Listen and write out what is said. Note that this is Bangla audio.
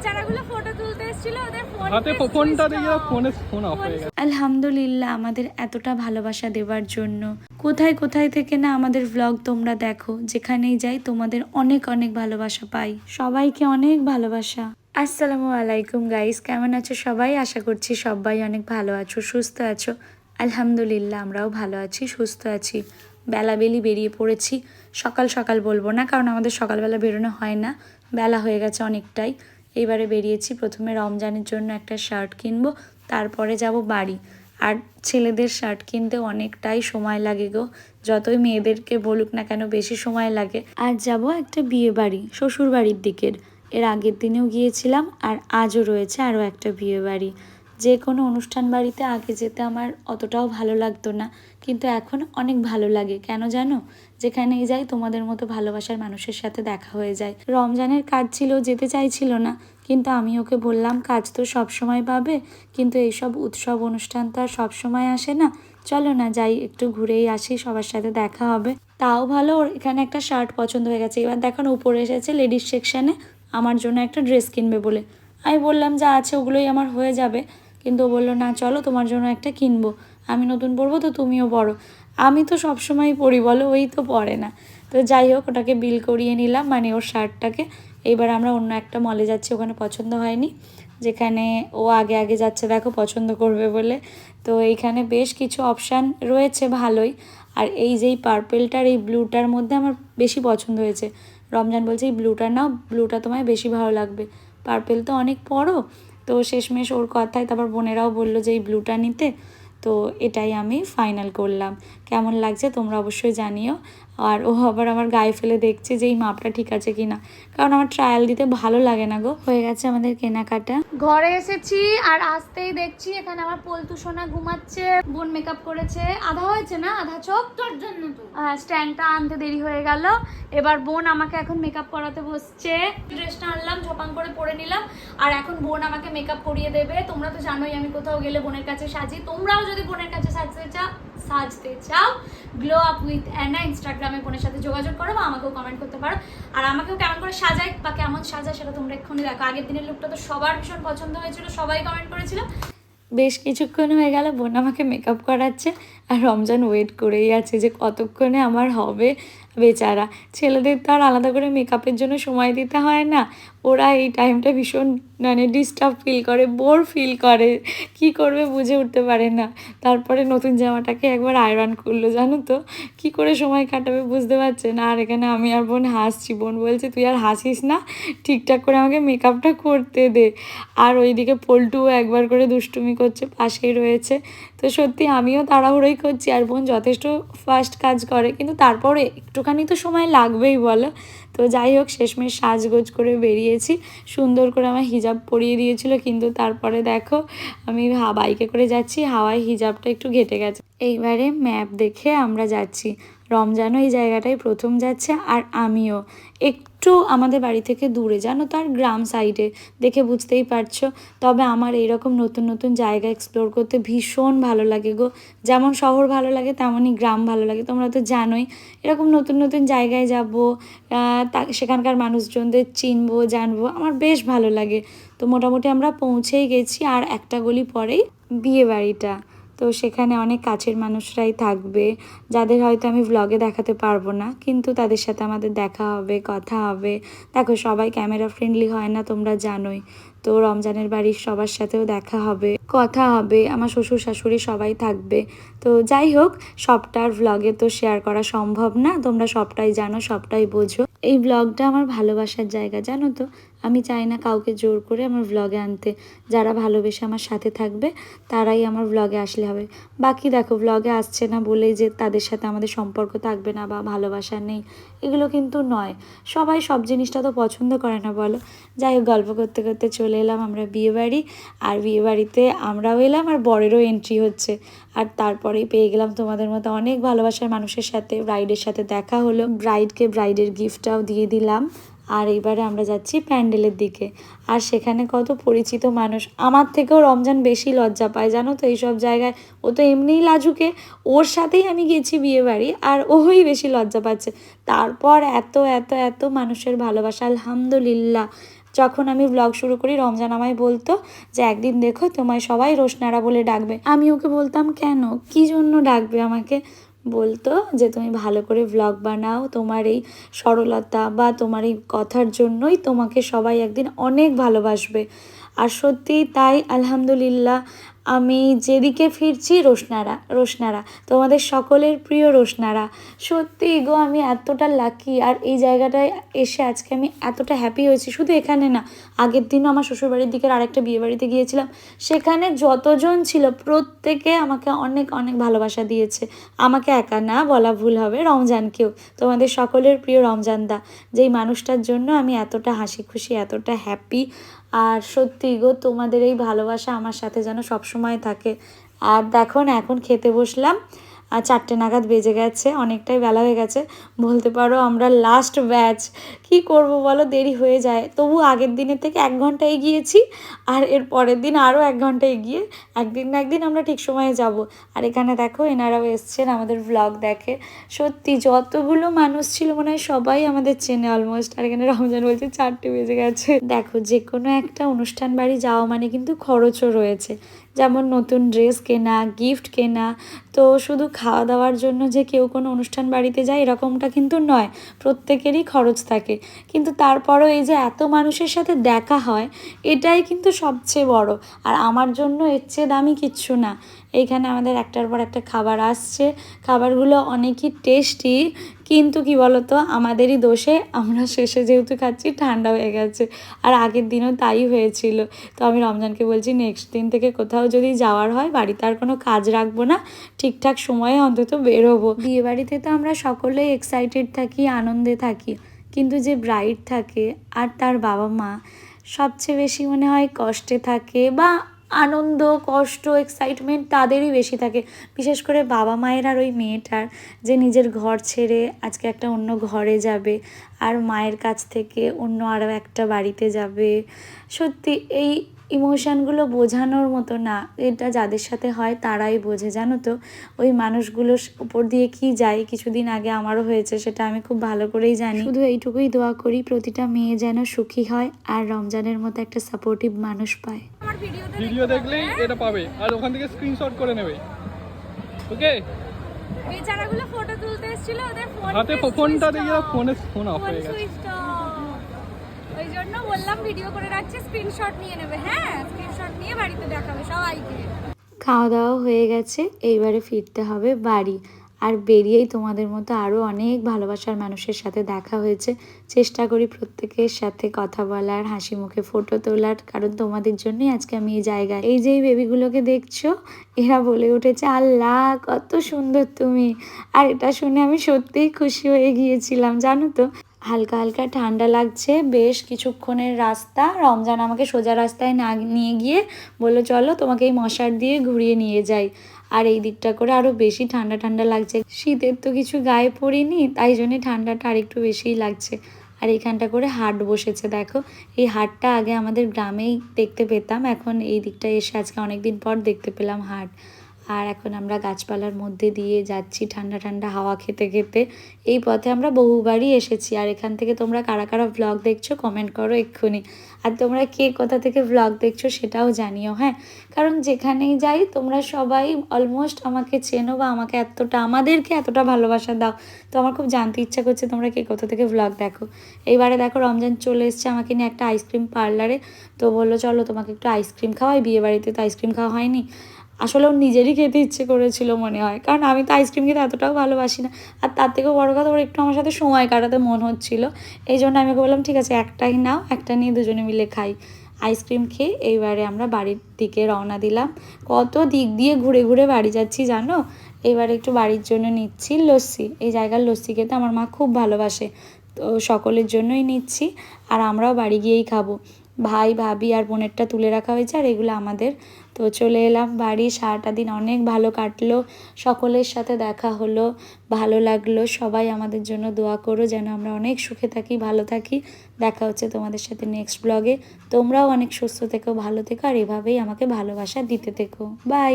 বেচারাগুলো ফটো তুলতে এসেছিল ওদের ফোন হাতে ফোনটা দিয়ে ফোনে ফোন অফ হয়ে গেছে। আলহামদুলিল্লাহ আমাদের এতটা ভালোবাসা দেওয়ার জন্য। কোথায় কোথায় থেকে না আমাদের ভ্লগ তোমরা দেখো যেখানেই যাই তোমাদের অনেক অনেক ভালোবাসা পাই। সবাইকে অনেক ভালোবাসা। আসসালামু আলাইকুম গাইস কেমন আছো সবাই? আশা করছি সবাই অনেক ভালো আছো সুস্থ আছো। আলহামদুলিল্লাহ আমরাও ভালো আছি সুস্থ আছি। বেলাবেলি বেরিয়ে পড়েছি। সকাল সকাল বলব না কারণ আমাদের সকালবেলা বেরোনো হয় না। বেলা হয়ে গেছে অনেকটাই। এইবারে বেরিয়েছি। প্রথমে রমজানের জন্য একটা শার্ট কিনবো, তারপরে যাব বাড়ি। আর ছেলেদের শার্ট কিনতে অনেকটাই সময় লাগে গো। যতই মেয়েদেরকে বলুক না কেন বেশি সময় লাগে। আর যাব একটা বিয়ে বাড়ি শ্বশুর বাড়ির দিকের। এর আগের দিনেও গিয়েছিলাম আর আজও রয়েছে আরও একটা বিয়ে বাড়ি যে কোনো অনুষ্ঠান বাড়িতে আগে যেতে আমার অতটাও ভালো লাগতো না, কিন্তু এখন অনেক ভালো লাগে। কেন জানো? যেখানেই যাই তোমাদের মতো ভালোবাসার মানুষের সাথে দেখা হয়ে যায়। রমজানের কাজ ছিল, যেতে চাইছিল না। কিন্তু আমি ওকে বললাম, কাজ তো সব সময় পাবে, কিন্তু এইসব উৎসব, অনুষ্ঠান তো আর সব সময় আসে না। চলো না যাই, একটু ঘুরেই আসি, সবার সাথে দেখা হবে। তাও ভালো, ওর এখানে একটা শার্ট পছন্দ হয়ে গেছে। এবার দেখুন উপরে এসেছে লেডিস সেকশানে, আমার জন্য একটা ড্রেস কিনবে বলে। আমি বললাম, যা আছে ওগুলোই আমার হয়ে যাবে। কিন্তু ও বলল, না, চলো তোমার জন্য একটা কিনবো। আমি নতুন পরবো তো তুমিও পরো। আমি তো সবসময় পরি, বলো? ওই তো পরে না। তো যাই হোক, ওটাকে বিল করিয়ে নিলাম মানে ওর শার্টটাকে। এইবার আমরা অন্য একটা মলে যাচ্ছি, ওখানে পছন্দ হয়নি। যেখানে ও আগে আগে যাচ্ছে, দেখো, পছন্দ করবে বলে। তো এইখানে বেশ কিছু অপশান রয়েছে, ভালোই। আর এই যেই পার্পেলটার এই ব্লুটার মধ্যে আমার বেশি পছন্দ হয়েছে। রমজান বলছে, এই ব্লুটা নাও ব্লুটা তোমায় বেশি ভালো লাগবে। পার্পেল তো অনেক বড়। তো শেষমেশ ওর কথায় তারপর বোনেরাও বলল যে, এই ব্লুটা নিতে। তো এটাই আমি ফাইনাল করলাম। কেমন লাগছে তোমরা অবশ্যই জানিও। আর ও আবার আমার গায়ে ফেলে দেখছে যে এই মাপটা ঠিক আছে কি না কারণ আমার ট্রায়াল দিতে ভালো লাগে না গো। হয়ে গেছে আমাদের কেনাকাটা। ঘরে এসেছি আর আসতেই দেখছি এখানে আমার পলতু সোনা ঘুমাচ্ছে বোন মেকআপ করেছে। আধা হয়েছে না? আধা চোখ? তোর জন্য তো। স্ট্যান্ডটা আনতে দেরি হয়ে গেল। এবার বোন আমাকে এখন মেকআপ করাতে বসছে। ড্রেসটা আনলাম ঝপাং করে পরে নিলাম। আর এখন বোন আমাকে মেকআপ করিয়ে দেবে। তোমরা তো জানোই আমি কোথাও গেলে বোনের কাছে সাজি। তোমরাও যদি বোনের কাছে সাজতে চাও সাজতে চাও গ্লো আপ উইথ অ্যানা ইনস্টাগ্রামে বোনের সাথে যোগাযোগ করো বা আমাকেও কমেন্ট করতে পারো। আর আমাকেও কেমন করে সাজায় বা কেমন সাজায় সেটা তোমরা এক্ষুনি দেখো। আগের দিনের লুকটা তো সবার ভীষণ পছন্দ হয়েছিল, সবাই কমেন্ট করেছিল। বেশ কিছুক্ষণ হয়ে গেল, বোন আমাকে মেকআপ করাচ্ছে আর রমজান ওয়েট করেই আছে যে কতক্ষণে আমার হবে বেচারা। ছেলেদের তো আর আলাদা করে মেকআপের জন্য সময় দিতে হয় না। ওরা এই টাইমটা ভীষণ মানে ডিস্টার্ব ফিল করে বোর ফিল করে। কি করবে বুঝে উঠতে পারে না। তারপরে নতুন জামাটাকে একবার আয়রন করল, জানো তো? কি করে সময় কাটাবে বুঝতে পারছে না। আর এখানে আমি আর বোন হাসছি। বোন বলছে, তুই আর হাসিস না। ঠিকঠাক করে আমাকে মেকআপটা করতে দে। আর ওইদিকে পল্টুও একবার করে দুষ্টুমি করছে, পাশেই রয়েছে। তো সত্যি আমিও তাড়াহুড়োই করছি। আর বোন যথেষ্ট ফাস্ট কাজ করে। কিন্তু তারপরে একটুখানি তো সময় লাগবেই, বলো? তো যাই হোক, শেষমেশ সাজগোজ করে বেরিয়েছি। সুন্দর করে আমার হিজাব পরিয়ে দিয়েছিল, কিন্তু তারপরে দেখো, আমি বাইকে করে যাচ্ছি, হাওয়ায় হিজাবটা একটু ঘেটে গেছে। এইবারে ম্যাপ দেখে আমরা যাচ্ছি। রমজানও এই জায়গাটায় প্রথম যাচ্ছে আর আমিও। একটু আমাদের বাড়ি থেকে দূরে, জানো তার গ্রাম সাইডে দেখে বুঝতেই পারছ। তবে আমার এইরকম নতুন নতুন জায়গা এক্সপ্লোর করতে ভীষণ ভালো লাগে গো। যেমন শহর ভালো লাগে, তেমনই গ্রাম ভালো লাগে, তোমরা তো জানোই। এরকম নতুন নতুন জায়গায় যাব তা, সেখানকার মানুষজনদের চিনবো, জানব, আমার বেশ ভালো লাগে। তো মোটামুটি আমরা পৌঁছেই গেছি, আর একটা গলি পরেই বিয়ে বাড়িটা। তো সেখানে অনেক কাছের মানুষরাই থাকবে, যাদের হয়তো আমি ভ্লগে দেখাতে পারব না, কিন্তু তাদের সাথে আমাদের দেখা হবে, কথা হবে। দেখো, সবাই ক্যামেরা ফ্রেন্ডলি হয় না, তোমরা জানোই। তো রমজানের বাড়ির সবার সাথেও দেখা হবে, কথা হবে, আমার শ্বশুর শাশুড়ি সবাই থাকবে। তো যাই হোক সবটার ভ্লগে তো শেয়ার করা সম্ভব না, তোমরা সবটাই জানো, সবটাই বোঝো। এই ব্লগটা আমার ভালোবাসার জায়গা, জানো তো? আমি চাই না কাউকে জোর করে আমার ভ্লগে আনতে। যারা ভালোবেসে আমার সাথে থাকবে, তারাই আমার ভ্লগে আসলে হবে। বাকি দেখো ভ্লগে আসছে না বলেই যে তাদের সাথে আমাদের সম্পর্ক থাকবে না বা ভালোবাসা নেই, এগুলো কিন্তু নয়। সবাই সব জিনিসটা তো পছন্দ করে না, বলো। যাই হোক, গল্প করতে করতে চলে এলাম আমরা বিয়েবাড়ি, আর বিয়েবাড়িতে আমরাও এলাম, আর বরেরও এন্ট্রি হচ্ছে। আর তারপরেই পেয়ে গেলাম তোমাদের মতো অনেক ভালোবাসার মানুষের সাথে ব্রাইডের সাথে দেখা হলো। ব্রাইডকে ব্রাইডের গিফটটাও দিয়ে দিলাম। আর এইবারে আমরা যাচ্ছি প্যান্ডেলের দিকে। আর সেখানে কত পরিচিত মানুষ। আমার থেকেও রমজান বেশি লজ্জা পায়, জানো তো? এইসব জায়গায় ও তো এমনিই লাজুকে। ওর সাথেই আমি গেছি বিয়ে বাড়ি আর ওই বেশি লজ্জা পাচ্ছে। তারপর এত এত এত মানুষের ভালোবাসা, আলহামদুলিল্লাহ। যখন আমি ব্লগ শুরু করি, রমজান আমায় বলতো যে, একদিন দেখো তোমায় সবাই রোশনারা বলে ডাকবে। আমি ওকে বলতাম, কেন? কি জন্য ডাকবে আমাকে? বলতো যে তুমি ভালো করে ভ্লগ বানাও, তোমার এই সরলতা বা তোমার এই কথার জন্যই তোমাকে সবাই একদিন অনেক ভালোবাসবে। আর সত্যি তাই, আলহামদুলিল্লাহ আমি যেদিকে ফিরছি রোশনারা রোশনারা, তোমাদের সকলের প্রিয় রোশনারা। সত্যি গো, আমি এতটা লাকি আর এই জায়গাটায় এসে আজকে আমি এতটা হ্যাপি হয়েছি। শুধু এখানে না, আগের দিনও আমার শ্বশুরবাড়ির দিকের আরেকটা বিয়ে বাড়িতে গিয়েছিলাম। সেখানে যতজন ছিল, প্রত্যেকে আমাকে অনেক অনেক ভালোবাসা দিয়েছে। আমাকে একা না বলা ভুল হবে রমজানকেও তোমাদের সকলের প্রিয় রমজানদা যেই মানুষটার জন্য আমি এতটা হাসি খুশি, এতটা হ্যাপি আর সত্যি গো, তোমাদের এই ভালোবাসা আমার সাথে যেন সবসময় থাকে। আর দেখো না, এখন খেতে বসলাম। আর চারটে নাগাদ বেজে গেছে, অনেকটাই বেলা হয়ে গেছে। বলতে পারো আমরা লাস্ট ব্যাচ কি করব বলো, দেরি হয়ে যায়। তবু আগের দিনের থেকে এক ঘণ্টা এগিয়েছি, আর এর পরের দিন আরও এক ঘণ্টা এগিয়ে একদিন না একদিন আমরা ঠিক সময়ে যাব। আর এখানে দেখো, এনারাও এসছেন আমাদের ব্লগ দেখে। সত্যি যতগুলো মানুষ ছিল মনে হয় সবাই আমাদের চেনে অলমোস্ট আর এখানে রমজান বলছে চারটে বেজে গেছে। দেখো যে কোনো একটা অনুষ্ঠান বাড়ি যাওয়া মানে কিন্তু খরচও রয়েছে। যেমন নতুন ড্রেস কেনা গিফট কেনা, তো শুধু খাওয়া দাওয়ার জন্য যে কেউ কোনো অনুষ্ঠান বাড়িতে যায় এরকমটা কিন্তু নয়, প্রত্যেকেরই খরচ থাকে। কিন্তু তারপরও এই যে এত মানুষের সাথে দেখা হয়, এটাই কিন্তু সবচেয়ে বড়। আর আমার জন্য এর চেয়ে দামি কিচ্ছু না। এইখানে আমাদের একটার পর একটা খাবার আসছে। খাবারগুলো অনেকই টেস্টি কিন্তু কি বলতো, আমাদেরই দোষে আমরা শেষে যেহেতু খাচ্ছি, ঠান্ডা হয়ে গেছে। আর আগের দিনও তাই হয়েছিল। তো আমি রমজানকে বলছি, নেক্সট দিন থেকে কোথাও যদি যাওয়ার হয়, বাড়িতে আর কোনো কাজ রাখব না, ঠিকঠাক সময়ে অন্তত বেরোবো। বিয়ে বাড়িতে তো আমরা সকলেই এক্সাইটেড থাকি, আনন্দে থাকি। কিন্তু যে ব্রাইড থাকে আর তার বাবা মা, সবচেয়ে বেশি মনে হয় কষ্টে থাকে বা আনন্দ, কষ্ট এক্সাইটমেন্ট তাদেরই বেশি থাকে। বিশেষ করে বাবা মায়ের আর ওই মেয়েটার যে নিজের ঘর ছেড়ে আজকে একটা অন্য ঘরে যাবে আর মায়ের কাছ থেকে অন্য আরও একটা বাড়িতে যাবে। সত্যি এই ইমোশানগুলো বোঝানোর মতো না। এটা যাদের সাথে হয় তারাই বোঝে জানো তো? ওই মানুষগুলোর উপর দিয়ে কি যায়? কিছুদিন আগে আমারও হয়েছে সেটা আমি খুব ভালো করেই জানি। শুধু এইটুকুই দোয়া করি প্রতিটা মেয়ে যেন সুখী হয় আর রমজানের মতো একটা সাপোর্টিভ মানুষ পায়। ভিডিও দেখলেই এটা পাবে। আর ওখান থেকে স্ক্রিনশট করে নেবে। ওকে বেচারাগুলো ফটো তুলতে এসেছিল ওদের ফোন হাতে ফোনটা দেখে ফোনে ফোন অফ হয়ে গেছে। ওই জন্য বললাম ভিডিও করে রাখছি স্ক্রিনশট নিয়ে নেবে। হ্যাঁ স্ক্রিনশট নিয়ে বাড়িতে দেখাবে সবাইকে। খাওয়া দাওয়া হয়ে গেছে, এইবারে ফিরতে হবে বাড়ি। আর বেরিয়েই তোমাদের মতো আরও অনেক ভালোবাসার মানুষের সাথে দেখা হয়েছে। চেষ্টা করি প্রত্যেকের সাথে কথা বলার, হাসি মুখে ফটো তোলার, কারণ তোমাদের জন্যই আজকে আমি এই জায়গায়। এই যে বেবিগুলোকে দেখছ, এরা বলে উঠেছে, আল্লাহ, কত সুন্দর তুমি। আর এটা শুনে আমি সত্যিই খুশি হয়ে গিয়েছিলাম, জানো তো। হালকা হালকা ঠান্ডা লাগছে, বেশ কিছুক্ষণের রাস্তা। রমজান আমাকে সোজা রাস্তায় না নিয়ে গিয়ে বলল, চলো তোমাকে এই মশার দিয়ে ঘুরিয়ে নিয়ে যাই। আর এই দিকটা করে আরও বেশি ঠান্ডা ঠান্ডা লাগছে। শীতের তো কিছু গায়ে পড়িনি, তাই জন্যে ঠান্ডাটা আরেকটু বেশিই লাগছে। আর এইখানটা করে হাট বসেছে, দেখো। এই হাটটা আগে আমাদের গ্রামেই দেখতে পেতাম, এখন এই দিকটা এসে আজকে অনেক দিন পর দেখতে পেলাম হাট। আর এখন আমরা গাছপালার মধ্যে দিয়ে যাচ্ছি ঠান্ডা ঠান্ডা হাওয়া খেতে খেতে। এই পথে আমরা বহুবারই এসেছি। আর এখান থেকে তোমরা কারা কারা ভ্লগ দেখছ কমেন্ট করো এক্ষুনি। আর তোমরা কে কোথা থেকে ভ্লগ দেখছ সেটাও জানিও হ্যাঁ? কারণ যেখানেই যাই তোমরা সবাই অলমোস্ট আমাকে চেনো বা আমাকে এতটা, আমাদেরকে এতটা ভালোবাসা দাও। তো আমার খুব জানতে ইচ্ছা করছে তোমরা কে কোথা থেকে ভ্লগ দেখো। এইবারে দেখো রমজান চলে এসছে আমাকে নিয়ে একটা আইসক্রিম পার্লারে তো বলল, চলো তোমাকে একটু আইসক্রিম খাওয়াই। বিয়ে বাড়িতে তো আইসক্রিম খাওয়া হয়নি। আসলে ওর নিজেরই খেতে ইচ্ছে করেছিল মনে হয়। কারণ আমি তো আইসক্রিম খেতে এতটাও ভালোবাসি না। আর তার থেকেও বড় কথা, ওর একটু আমার সাথে সময় কাটাতে মন হচ্ছিল। এই জন্য আমি ওকে বললাম, ঠিক আছে, একটাই নাও, একটা নিয়ে দুজনে মিলে খাই। আইসক্রিম খেয়ে এইবারে আমরা বাড়ির দিকে রওনা দিলাম। কত দিক দিয়ে ঘুরে ঘুরে বাড়ি যাচ্ছি জানো? এবারে একটু বাড়ির জন্য নিচ্ছি লস্যি। এই জায়গার লস্যি খেতে আমার মা খুব ভালোবাসে। তো সকলের জন্যই নিচ্ছি। আর আমরাও বাড়ি গিয়েই খাব। ভাই, ভাবি আর বোনেরটা তুলে রাখা হয়েছে আর এগুলো আমাদের। তো চলে এলাম বাড়ি, সারাটা দিন অনেক ভালো কাটলো, সকলের সাথে দেখা হলো, ভালো লাগল, সবাই আমাদের জন্য দোয়া করো যেন আমরা অনেক সুখে থাকি, ভালো থাকি। দেখা হচ্ছে তোমাদের সাথে নেক্সট ব্লগে তোমরাও অনেক সুস্থ থেকো, ভালো থেকো আর এভাবেই আমাকে ভালোবাসা দিতে থেকো। বাই